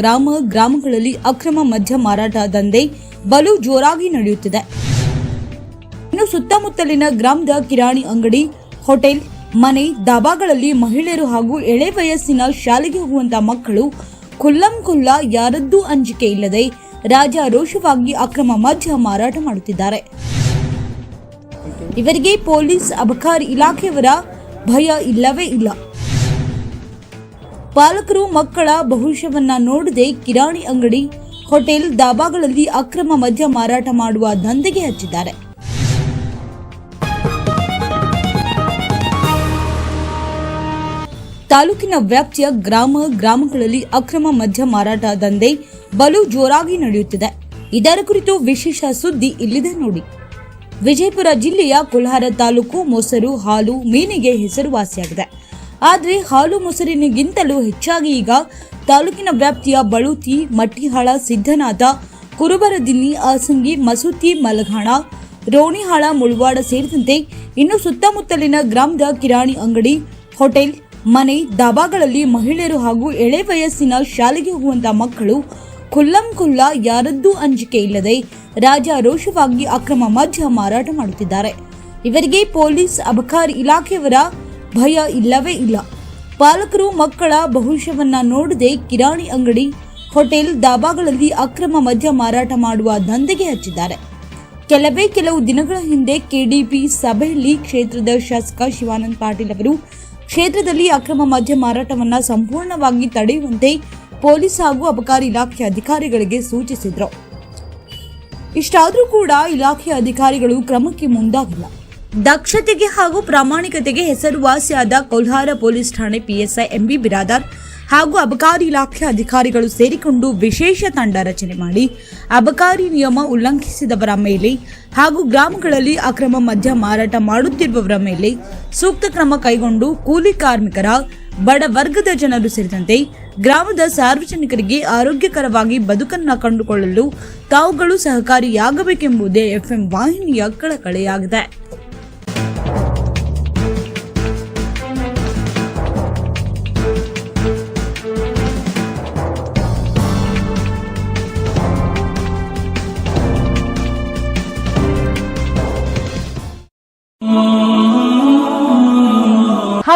ಗ್ರಾಮ ಗ್ರಾಮಗಳಲ್ಲಿ ಅಕ್ರಮ ಮದ್ಯ ಮಾರಾಟ ದಂಧೆ ಬಲು ಜೋರಾಗಿ ನಡೆಯುತ್ತಿದೆ. ಇನ್ನು ಸುತ್ತಮುತ್ತಲಿನ ಗ್ರಾಮದ ಕಿರಾಣಿ ಅಂಗಡಿ, ಹೋಟೆಲ್, ಮನೆ ದಾಬಾಗಳಲ್ಲಿ ಮಹಿಳೆಯರು ಹಾಗೂ ಎಳೆ ವಯಸ್ಸಿನ ಶಾಲೆಗೆ ಹೋಗುವಂತಹ ಮಕ್ಕಳು ಖುಲ್ಲಂ ಖುಲ್ಲ ಯಾರದ್ದೂ ಅಂಜಿಕೆ ಇಲ್ಲದೆ ರಾಜಾರೋಷವಾಗಿ ಅಕ್ರಮ ಮದ್ಯ ಮಾರಾಟ ಮಾಡುತ್ತಿದ್ದಾರೆ. ಇವರಿಗೆ ಪೊಲೀಸ್, ಅಬಕಾರಿ ಇಲಾಖೆಯವರ ಭಯ ಇಲ್ಲವೇ ಇಲ್ಲ. ಪಾಲಕರು ಮಕ್ಕಳ ಭವಿಷ್ಯವನ್ನ ನೋಡದೆ ಕಿರಾಣಿ ಅಂಗಡಿ, ಹೋಟೆಲ್ ದಾಬಾಗಳಲ್ಲಿ ಅಕ್ರಮ ಮದ್ಯ ಮಾರಾಟ ಮಾಡುವ ದಂಧೆಗೆ ಹಚ್ಚಿದ್ದಾರೆ. ತಾಲೂಕಿನ ವ್ಯಾಪ್ತಿಯ ಗ್ರಾಮ ಗ್ರಾಮಗಳಲ್ಲಿ ಅಕ್ರಮ ಮದ್ಯ ಮಾರಾಟ ದಂಧೆ ಬಲು ಜೋರಾಗಿ ನಡೆಯುತ್ತಿದೆ. ಇದರ ಕುರಿತು ವಿಶೇಷ ಸುದ್ದಿ ಇಲ್ಲಿದೆ ನೋಡಿ. ವಿಜಯಪುರ ಜಿಲ್ಲೆಯ ಕುಲ್ಹಾರ ತಾಲೂಕು ಮೊಸರು ಹಾಲು ಮೀನಿಗೆ ಹೆಸರುವಾಸಿಯಾಗಿದೆ. ಆದರೆ ಹಾಲು ಮೊಸರಿನಿಗಿಂತಲೂ ಹೆಚ್ಚಾಗಿ ಈಗ ತಾಲೂಕಿನ ವ್ಯಾಪ್ತಿಯ ಬಳುತಿ, ಮಟ್ಟಿಹಾಳ ಸಿದ್ದನಾಥ ಕುರುಬರದಿನ್ನಿ ಆಸಂಗಿ ಮಸೂತಿ, ಮಲಘಾಣ, ರೋಣಿಹಾಳ, ಮುಳ್ವಾಡ ಸೇರಿದಂತೆ ಇನ್ನು ಸುತ್ತಮುತ್ತಲಿನ ಗ್ರಾಮದ ಕಿರಾಣಿ ಅಂಗಡಿ, ಹೋಟೆಲ್, ಮನೆ ದಾಬಾಗಳಲ್ಲಿ ಮಹಿಳೆಯರು ಹಾಗೂ ಎಳೆ ವಯಸ್ಸಿನ ಶಾಲೆಗೆ ಹೋಗುವಂತಹ ಮಕ್ಕಳು ಖುಲ್ಲಂ ಖುಲ್ಲ ಯಾರದ್ದೂ ಅಂಜಿಕೆ ಇಲ್ಲದೆ ರಾಜಾರೋಷವಾಗಿ ಅಕ್ರಮ ಮದ್ಯ ಮಾರಾಟ ಮಾಡುತ್ತಿದ್ದಾರೆ. ಇವರಿಗೆ ಪೊಲೀಸ್, ಅಬಕಾರಿ ಇಲಾಖೆಯವರ ಭಯ ಇಲ್ಲವೇ ಇಲ್ಲ. ಪಾಲಕರು ಮಕ್ಕಳ ಭವಿಷ್ಯವನ್ನ ನೋಡದೆ ಕಿರಾಣಿ ಅಂಗಡಿ, ಹೋಟೆಲ್ ದಾಬಾಗಳಲ್ಲಿ ಅಕ್ರಮ ಮದ್ಯ ಮಾರಾಟ ಮಾಡುವ ದಂಧೆಗೆ ಹಚ್ಚಿದ್ದಾರೆ. ಕೆಲವೇ ಕೆಲವು ದಿನಗಳ ಹಿಂದೆ ಕೆಡಿಪಿ ಸಭೆಯಲ್ಲಿ ಕ್ಷೇತ್ರದ ಶಾಸಕ ಶಿವಾನಂದ ಪಾಟೀಲ್ ಅವರು ಕ್ಷೇತ್ರದಲ್ಲಿ ಅಕ್ರಮ ಮದ್ಯ ಮಾರಾಟವನ್ನ ಸಂಪೂರ್ಣವಾಗಿ ತಡೆಯುವಂತೆ ಪೊಲೀಸ್ ಹಾಗೂ ಅಬಕಾರಿ ಇಲಾಖೆ ಅಧಿಕಾರಿಗಳಿಗೆ ಸೂಚಿಸಿದರು. ಇಷ್ಟಾದರೂ ಕೂಡ ಇಲಾಖೆ ಅಧಿಕಾರಿಗಳು ಕ್ರಮಕ್ಕೆ ಮುಂದಾಗಿಲ್ಲ. ದಕ್ಷತೆಗೆ ಹಾಗೂ ಪ್ರಾಮಾಣಿಕತೆಗೆ ಹೆಸರುವಾಸಿಯಾದ ಕೋಲ್ಹಾರ ಪೊಲೀಸ್ ಠಾಣೆ ಪಿಎಸ್ಐ ಎಂಬಿ ಬಿರಾದಾರ್ ಹಾಗೂ ಅಬಕಾರಿ ಇಲಾಖೆ ಅಧಿಕಾರಿಗಳು ಸೇರಿಕೊಂಡು ವಿಶೇಷ ತಂಡ ರಚನೆ ಮಾಡಿ ಅಬಕಾರಿ ನಿಯಮ ಉಲ್ಲಂಘಿಸಿದವರ ಮೇಲೆ ಹಾಗೂ ಗ್ರಾಮಗಳಲ್ಲಿ ಅಕ್ರಮ ಮದ್ಯ ಮಾರಾಟ ಮಾಡುತ್ತಿರುವವರ ಮೇಲೆ ಸೂಕ್ತ ಕ್ರಮ ಕೈಗೊಂಡು ಕೂಲಿ ಕಾರ್ಮಿಕರ, ಬಡ ವರ್ಗದ ಜನರು ಸೇರಿದಂತೆ ಗ್ರಾಮದ ಸಾರ್ವಜನಿಕರಿಗೆ ಆರೋಗ್ಯಕರವಾಗಿ ಬದುಕನ್ನು ಕಂಡುಕೊಳ್ಳಲು ತಾವುಗಳು ಸಹಕಾರಿಯಾಗಬೇಕೆಂಬುದೇ ಎಫ್ಎಂ ವಾಹಿನಿಯ ಕಳಕಳೆಯಾಗಿದೆ.